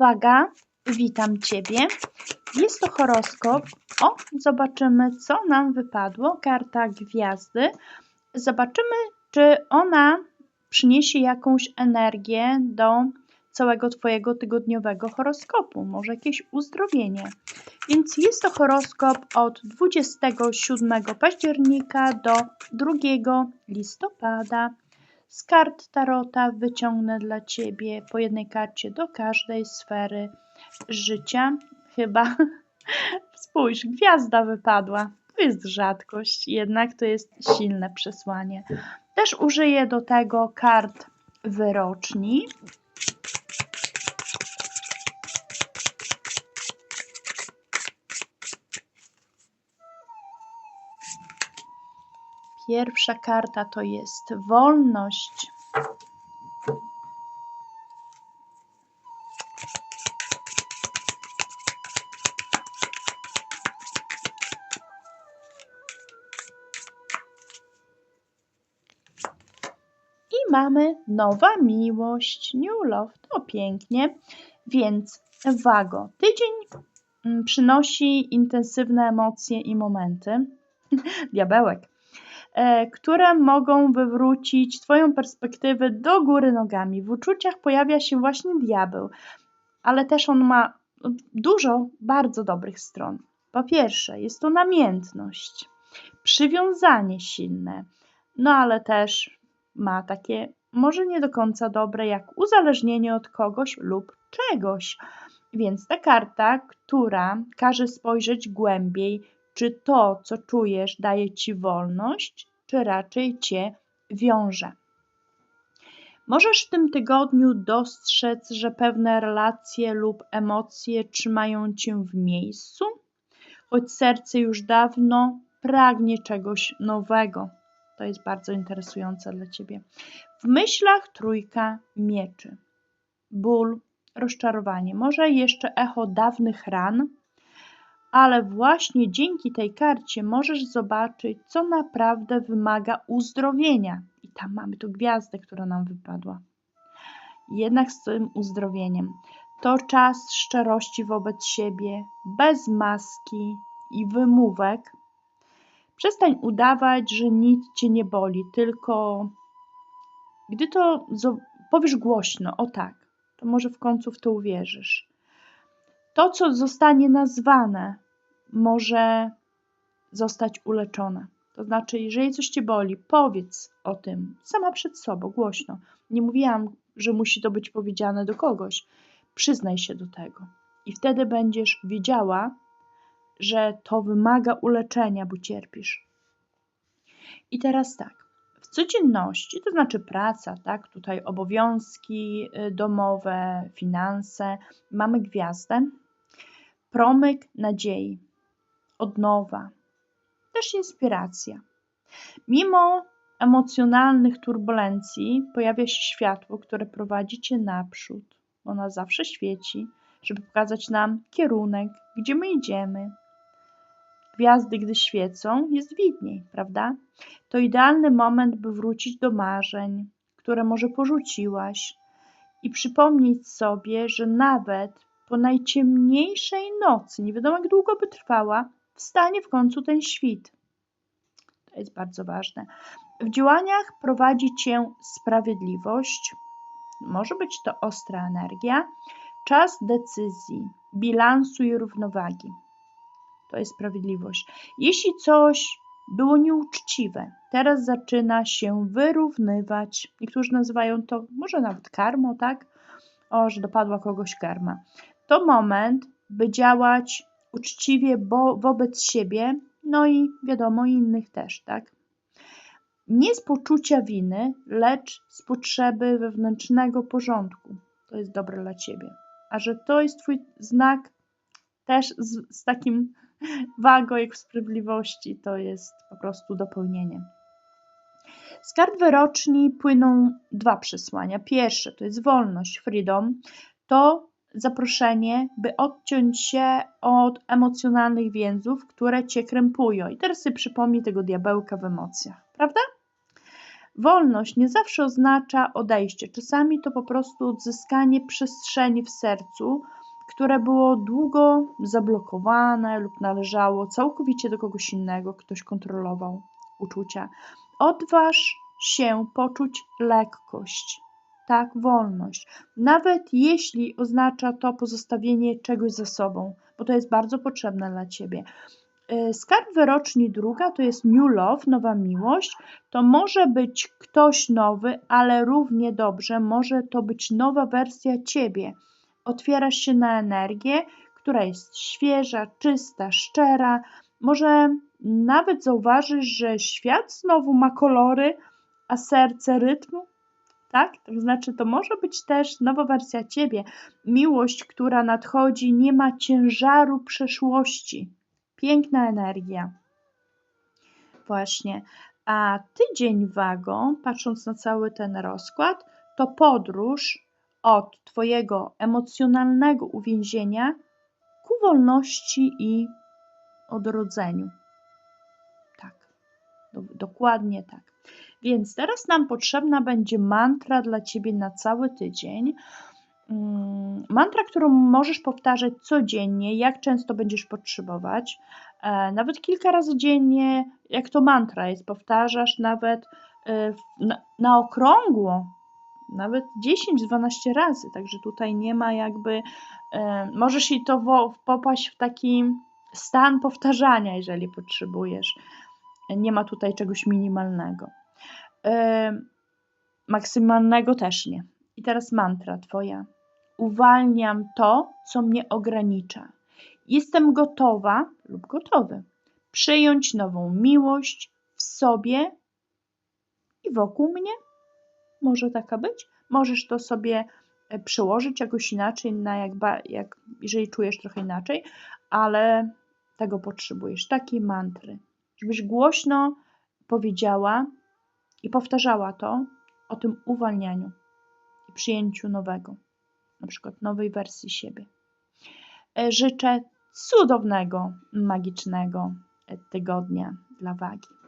Uwaga, witam Ciebie. Jest to horoskop. O, zobaczymy, co nam wypadło. Karta gwiazdy. Zobaczymy, czy ona przyniesie jakąś energię do całego Twojego tygodniowego horoskopu, może jakieś uzdrowienie. Więc jest to horoskop od 27 października do 2 listopada. Z kart Tarota wyciągnę dla Ciebie po jednej karcie do każdej sfery życia. Chyba spójrz, gwiazda wypadła. To jest rzadkość, jednak to jest silne przesłanie. Też użyję do tego kart wyroczni. Pierwsza karta to jest wolność. I mamy nowa miłość, new love, to pięknie. Więc wago, tydzień mm, przynosi intensywne emocje i momenty. Diabełek. E, które mogą wywrócić Twoją perspektywę do góry nogami. W uczuciach pojawia się właśnie diabeł, ale też on ma dużo bardzo dobrych stron. Po pierwsze, jest to namiętność, przywiązanie silne, no ale też ma takie może nie do końca dobre, jak uzależnienie od kogoś lub czegoś. Więc ta karta, która każe spojrzeć głębiej, czy to, co czujesz, daje ci wolność, czy raczej cię wiąże. Możesz w tym tygodniu dostrzec, że pewne relacje lub emocje trzymają cię w miejscu, choć serce już dawno pragnie czegoś nowego. To jest bardzo interesujące dla ciebie. W myślach trójka mieczy. Ból, rozczarowanie, może jeszcze echo dawnych ran, ale właśnie dzięki tej karcie możesz zobaczyć, co naprawdę wymaga uzdrowienia. I tam mamy tu gwiazdę, która nam wypadła. Jednak z tym uzdrowieniem to czas szczerości wobec siebie, bez maski i wymówek. Przestań udawać, że nic cię nie boli, tylko gdy to powiesz głośno, o tak, to może w końcu w to uwierzysz. To, co zostanie nazwane, może zostać uleczone. To znaczy, jeżeli coś cię boli, powiedz o tym sama przed sobą, głośno. Nie mówiłam, że musi to być powiedziane do kogoś. Przyznaj się do tego. I wtedy będziesz wiedziała, że to wymaga uleczenia, bo cierpisz. I teraz tak. W codzienności, to znaczy praca, tak, tutaj obowiązki y, domowe, finanse, mamy gwiazdę, promyk nadziei, odnowa, też inspiracja. Mimo emocjonalnych turbulencji pojawia się światło, które prowadzi cię naprzód. Ona zawsze świeci, żeby pokazać nam kierunek, gdzie my idziemy. Gwiazdy, gdy świecą, jest widniej, prawda? To idealny moment, by wrócić do marzeń, które może porzuciłaś i przypomnieć sobie, że nawet po najciemniejszej nocy, nie wiadomo jak długo by trwała, wstanie w końcu ten świt. To jest bardzo ważne. W działaniach prowadzi cię sprawiedliwość, może być to ostra energia, czas decyzji, bilansu i równowagi. To jest sprawiedliwość. Jeśli coś było nieuczciwe, teraz zaczyna się wyrównywać. Niektórzy nazywają to może nawet karmą, tak? O, że dopadła kogoś karma. To moment, by działać uczciwie bo, wobec siebie, no i wiadomo innych też, tak? Nie z poczucia winy, lecz z potrzeby wewnętrznego porządku. To jest dobre dla ciebie. A że to jest twój znak też z, z takim wagą jak w sprawiedliwości, to jest po prostu dopełnienie. Z kart wyroczni płyną dwa przesłania. Pierwsze to jest wolność, freedom. To zaproszenie, by odciąć się od emocjonalnych więzów, które cię krępują. I teraz sobie przypomnij tego diabełka w emocjach, prawda? Wolność nie zawsze oznacza odejście. Czasami to po prostu odzyskanie przestrzeni w sercu, które było długo zablokowane lub należało całkowicie do kogoś innego, ktoś kontrolował uczucia. Odważ się poczuć lekkość, tak, wolność. Nawet jeśli oznacza to pozostawienie czegoś za sobą, bo to jest bardzo potrzebne dla ciebie. Y, skarb wyroczni druga to jest new love, nowa miłość. To może być ktoś nowy, ale równie dobrze może to być nowa wersja ciebie. Otwierasz się na energię, która jest świeża, czysta, szczera. Może nawet zauważysz, że świat znowu ma kolory, a serce rytm. Tak? To znaczy, to może być też nowa wersja ciebie. Miłość, która nadchodzi, nie ma ciężaru przeszłości Piękna energia. Właśnie. A tydzień wago, patrząc na cały ten rozkład, to podróż od Twojego emocjonalnego uwięzienia ku wolności i odrodzeniu. Tak, do, dokładnie tak. Więc teraz nam potrzebna będzie mantra dla Ciebie na cały tydzień. Mm, mantra, którą możesz powtarzać codziennie, jak często będziesz potrzebować, e, nawet kilka razy dziennie, jak to mantra jest, powtarzasz nawet e, na, na okrągło, nawet 10-12 razy, także tutaj nie ma jakby, e, możesz i to popaść w taki stan powtarzania, jeżeli potrzebujesz. Nie ma tutaj czegoś minimalnego. Maksymalnego też nie. I teraz mantra Twoja uwalniam to, co mnie ogranicza. Jestem gotowa lub gotowy przyjąć nową miłość w sobie i wokół mnie. Może taka być? Możesz to sobie e, przełożyć jakoś inaczej, na jak, jak, jeżeli czujesz trochę inaczej, ale tego potrzebujesz, takiej mantry, żebyś głośno powiedziała i powtarzała to o tym uwalnianiu i przyjęciu nowego na przykład nowej wersji siebie. E, życzę cudownego, magicznego tygodnia dla wagi.